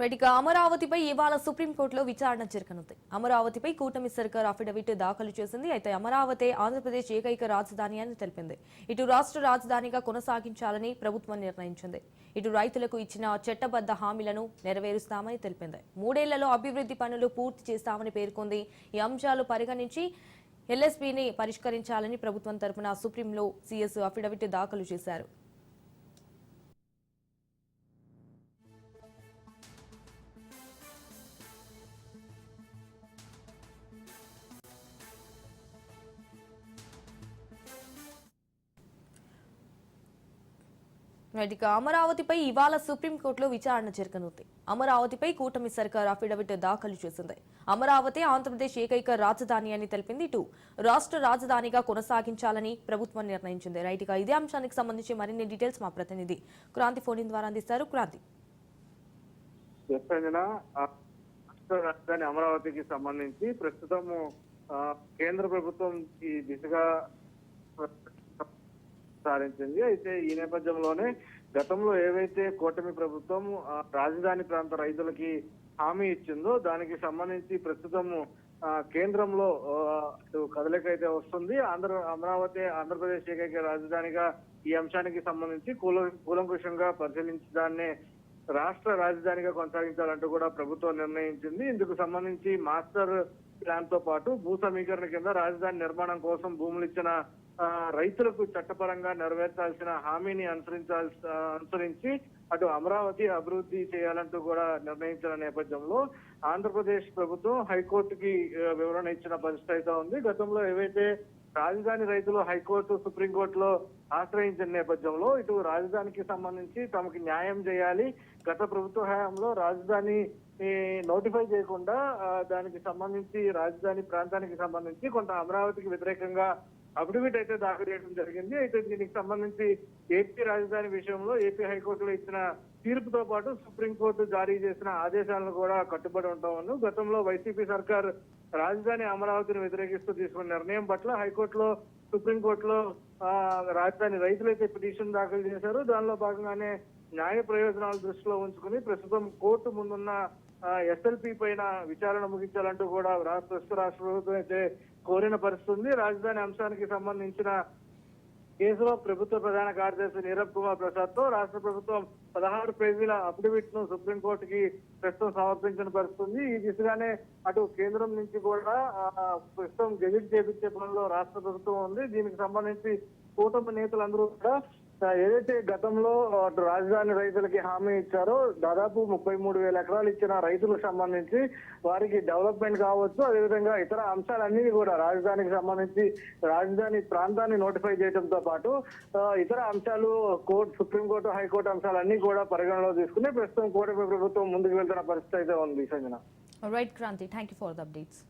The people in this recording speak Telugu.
రైట్ అమరావతిపై ఇవాళ సుప్రీంకోర్టులో విచారణ జరగనుంది. అమరావతిపై కూటమి సర్కార్ అఫిడవిట్ దాఖలు చేసింది. అయితే అమరావతి ఆంధ్రప్రదేశ్ ఏకైక రాజధాని అని తెలిపింది. ఇటు రాష్ట్ర రాజధానిగా కొనసాగించాలని ప్రభుత్వం నిర్ణయించింది. ఇటు రైతులకు ఇచ్చిన చట్టబద్ధ హామీలను నెరవేరుస్తామని తెలిపింది. మూడేళ్ళలో అభివృద్ధి పనులు పూర్తి చేస్తామని పేర్కొంది. ఈ అంశాలు పరిగణించి ఎల్ఎస్పీని పరిష్కరించాలని ప్రభుత్వం తరపున సుప్రీంలో సీఎస్ అఫిడవిట్ దాఖలు చేశారు. ఇక అమరావతిపై ఇవాళ సుప్రీంకోర్టులో విచారణ జరగనుంది. అమరావతిపై కూటమి సర్కార్ అఫిడవిట్ దాఖలు చేసింది. అమరావతి ఆంధ్రప్రదేశ్ ఏకైక రాజధాని అని తెలిపింది ఇటు. రాష్ట్ర రాజధానిగా కొనసాగించాలని ప్రభుత్వం నిర్ణయించింది. రైట్ ఇక ఇదే అంశానికి సంబంధించి మరిన్ని డీటెయిల్స్ మా ప్రతినిధి క్రాంతి ఫోన్ ద్వారా అందిస్తారు. క్రాంతి. రాష్ట్ర రాజధాని అమరావతికి సంబంధించి ప్రస్తుతము కేంద్ర ప్రభుత్వం ఈ దిశగా సారించింది. అయితే ఈ నేపథ్యంలోనే గతంలో ఏవైతే కూటమి ప్రభుత్వం రాజధాని ప్రాంత రైతులకి హామీ ఇచ్చిందో దానికి సంబంధించి ప్రస్తుతము కేంద్రంలో కదలిక అయితే వస్తుంది. ఆంధ్ర అమరావతి ఆంధ్రప్రదేశ్ ఏకైక రాజధానిగా ఈ అంశానికి సంబంధించి కూల కూలంకుషంగా పరిశీలించి దాన్ని రాష్ట్ర రాజధానిగా కొనసాగించాలంటూ కూడా ప్రభుత్వం నిర్ణయించింది. ఇందుకు సంబంధించి మాస్టర్ ప్లాన్తో పాటు భూ సమీకరణ కింద రాజధాని నిర్మాణం కోసం భూములు ఇచ్చిన రైతులకు చట్టపరంగా నెరవేర్చాల్సిన హామీని అనుసరించాల్సి అనుసరించి అటు అమరావతి అభివృద్ధి చేయాలంటూ కూడా నిర్ణయించిన నేపథ్యంలో ఆంధ్రప్రదేశ్ ప్రభుత్వం హైకోర్టుకి వివరణ ఇచ్చిన పరిస్థితి అయితే ఉంది. గతంలో ఏవైతే రాజధాని రైతులు హైకోర్టు సుప్రీంకోర్టులో ఆశ్రయించిన నేపథ్యంలో ఇటు రాజధానికి సంబంధించి తమకు న్యాయం చేయాలి. గత ప్రభుత్వ హయాంలో రాజధాని నోటిఫై చేయకుండా దానికి సంబంధించి రాజధాని ప్రాంతానికి సంబంధించి కొంత అమరావతికి వ్యతిరేకంగా అఫిడవిట్ అయితే దాఖలు చేయడం జరిగింది. అయితే దీనికి సంబంధించి ఏపీ రాజధాని విషయంలో ఏపీ హైకోర్టులో ఇచ్చిన తీర్పుతో పాటు సుప్రీంకోర్టు జారీ చేసిన ఆదేశాలను కూడా కట్టుబడి ఉంటామను గతంలో వైసీపీ సర్కార్ రాజధాని అమరావతిని వ్యతిరేకిస్తూ తీసుకున్న నిర్ణయం పట్ల హైకోర్టులో సుప్రీంకోర్టులో ఆ, రాజధాని రైతులైతే పిటిషన్ దాఖలు చేశారు. దానిలో భాగంగానే న్యాయ ప్రయోజనాలు దృష్టిలో ఉంచుకుని ప్రస్తుతం కోర్టు ముందున్న ఎస్ఎల్పి పైన విచారణ ముగించాలంటూ కూడా ప్రస్తుత రాష్ట్ర ప్రభుత్వం అయితే కోరిన పరిస్థితి ఉంది. రాజధాని అంశానికి సంబంధించిన కేసులో ప్రభుత్వ ప్రధాన కార్యదర్శి నీరబ్ కుమార్ ప్రసాద్తో రాష్ట్ర ప్రభుత్వం పదహారు పేజీల అఫిడవిట్ను సుప్రీంకోర్టుకి ప్రస్తుతం సమర్పించిన పరిస్థితుంది ఈ దిశగానే అటు కేంద్రం నుంచి కూడా ప్రస్తుతం గెజిట్ చేపించే పనిలో రాష్ట్ర ప్రభుత్వం ఉంది. దీనికి సంబంధించి కూటమి నేతలందరూ కూడా ఏదైతే గతంలో అటు రాజధాని రైతులకి హామీ ఇచ్చారో దాదాపు ముప్పై మూడు వేల ఎకరాలు ఇచ్చిన రైతులకు సంబంధించి వారికి డెవలప్మెంట్ కావచ్చు అదేవిధంగా ఇతర అంశాలన్నీ కూడా రాజధానికి సంబంధించి రాజధాని ప్రాంతాన్ని నోటిఫై చేయడంతో పాటు ఇతర అంశాలు కోర్టు సుప్రీంకోర్టు హైకోర్టు అంశాలన్నీ కూడా పరిగణలో తీసుకుని ప్రస్తుతం కూటమి ప్రభుత్వం ముందుకు వెళ్తున్న పరిస్థితి అయితే ఉంది Sanjana right Kranthi thank you for the updates